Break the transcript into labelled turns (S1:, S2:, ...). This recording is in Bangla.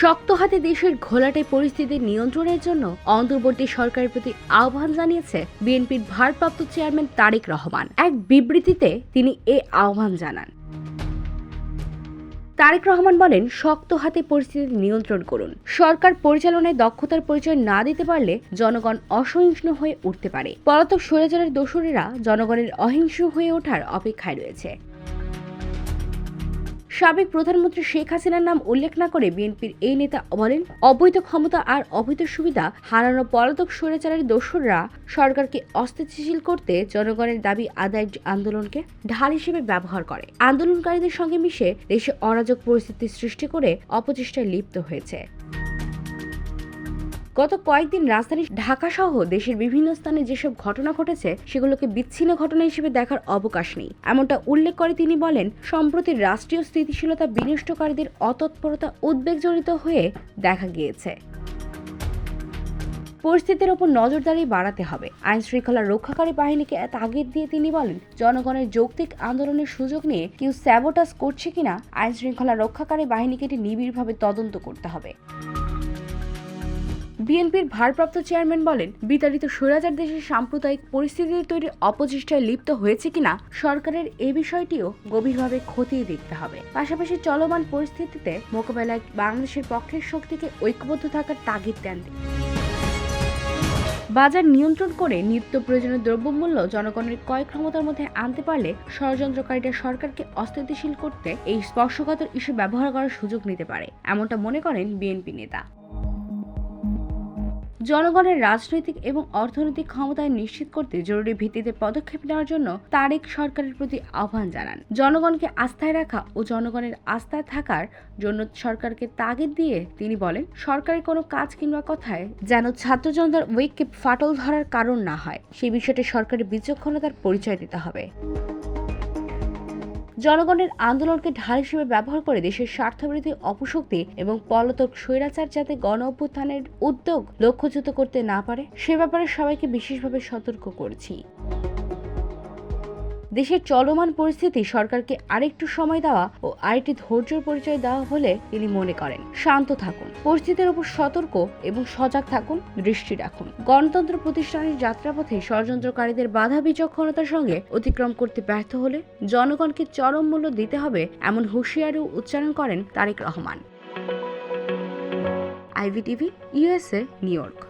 S1: শক্ত হাতে দেশের ঘোলাটে পরিস্থিতি নিয়ন্ত্রণের জন্য অন্তর্বর্তী সরকারের প্রতি আহ্বান জানিয়েছে বিএনপির ভারপ্রাপ্ত চেয়ারম্যান তারেক রহমান। এক বিবৃতিতে তিনি এ আহ্বান জানান। তারেক রহমান বলেন, শক্ত হাতে পরিস্থিতি নিয়ন্ত্রণ করুন। সরকার পরিচালনায় দক্ষতার পরিচয় না দিতে পারলে জনগণ অসহিষ্ণু হয়ে উঠতে পারে। পলাতক স্বৈরাচারের দোসরেরা জনগণের অহিংস হয়ে ওঠার অপেক্ষায় রয়েছে। সাবেক প্রধানমন্ত্রী শেখ হাসিনার নাম উল্লেখ না করে বিএনপির এই নেতা বলেন, অবৈধ ক্ষমতা আর অবৈধ সুবিধা হারানো পলাতক স্বৈরাচারের দোসররা সরকারকে অস্থিতিশীল করতে জনগণের দাবি আদায় আন্দোলনকে ঢাল হিসেবে ব্যবহার করে। আন্দোলনকারীদের সঙ্গে মিশে দেশে অরাজক পরিস্থিতি সৃষ্টি করে অপচেষ্টায় লিপ্ত হয়েছে। গত কয়েকদিন রাজধানী ঢাকা সহ দেশের বিভিন্ন স্থানে যেসব ঘটনা ঘটেছে, সেগুলোকে বিচ্ছিন্ন ঘটনা হিসেবে দেখার অবকাশ নেই। এমনটা উল্লেখ করে তিনি বলেন, সম্প্রতি রাষ্ট্রীয় স্থিতিশীলতা বিনষ্টকারীদের অতৎপরতা উদ্বেগজনিত হয়ে দেখা গিয়েছে। পরিস্থিতির ওপর নজরদারি বাড়াতে হবে। আইন শৃঙ্খলা রক্ষাকারী বাহিনীকে তাগিদ দিয়ে তিনি বলেন, জনগণের যৌক্তিক আন্দোলনের সুযোগ নিয়ে কেউ স্যাবোটাস করছে কিনা, আইন শৃঙ্খলা রক্ষাকারী বাহিনীকে এটি নিবিড়ভাবে তদন্ত করতে হবে। বিএনপির ভারপ্রাপ্ত চেয়ারম্যান বলেন, বিতাড়িত স্বৈরাচার দেশের সাম্প্রদায়িক পরিস্থিতি তৈরির অপচেষ্টায় লিপ্ত হয়েছে কিনা, সরকারের এ বিষয়টিও গভীরভাবে খতিয়ে দেখতে হবে পাশাপাশি চলমান পরিস্থিতিতে মোকাবেলায় বাংলাদেশের পক্ষের শক্তিকে ঐক্যবদ্ধ থাকার তাগিদ দেন। বাজার নিয়ন্ত্রণ করে নিত্য প্রয়োজনীয় দ্রব্যমূল্য জনগণের ক্রয় ক্ষমতার মধ্যে আনতে পারলে ষড়যন্ত্রকারীরা সরকারকে অস্থিতিশীল করতে এই স্পর্শকাতর ইস্যু ব্যবহার করার সুযোগ নিতে পারে, এমনটা মনে করেন বিএনপি নেতা জনগণের রাজনৈতিক এবং অর্থনৈতিক ক্ষমতায় নিশ্চিত করতে জরুরি ভিত্তিতে পদক্ষেপ নেওয়ার জন্য তারেক সরকারের প্রতি আহ্বান জানান। জনগণকে আস্থায় রাখা ও জনগণের আস্থায় থাকার জন্য সরকারকে তাগিদ দিয়ে তিনি বলেন, সরকারের কোনো কাজ কিংবা কথায় যেন ছাত্র জনতার উইককে ফাটল ধরার কারণ না হয়। সেই বিষয়টি সরকারের বিচক্ষণতার পরিচয় দিতে হবে। জনগণের আন্দোলনকে ঢাল হিসেবে ব্যবহার করে দেশের স্বার্থবিরোধী অপশক্তি এবং পলাতক স্বৈরাচার যাতে গণ অভ্যুত্থানের উদ্যোগ লক্ষ্যচ্যুত করতে না পারে, সে ব্যাপারে সবাইকে বিশেষভাবে সতর্ক করেছি। দেশের চলমান পরিস্থিতি সরকারকে আরেকটু সময় দেওয়া ও আরেকটি ধৈর্যের পরিচয় দেওয়া হলে তিনি মনে করেন। শান্ত থাকুন। পরিস্থিতির উপর সতর্ক এবং সজাগ থাকুন। দৃষ্টি রাখুন। গণতন্ত্র প্রতিষ্ঠানের যাত্রাপথে ষড়যন্ত্রকারীদের বাধা বিচক্ষণতার সঙ্গে অতিক্রম করতে ব্যর্থ হলে জনগণকে চরম মূল্য দিতে হবে এমন হুঁশিয়ারিও উচ্চারণ করেন Tarique Rahman. IVTV USA New York.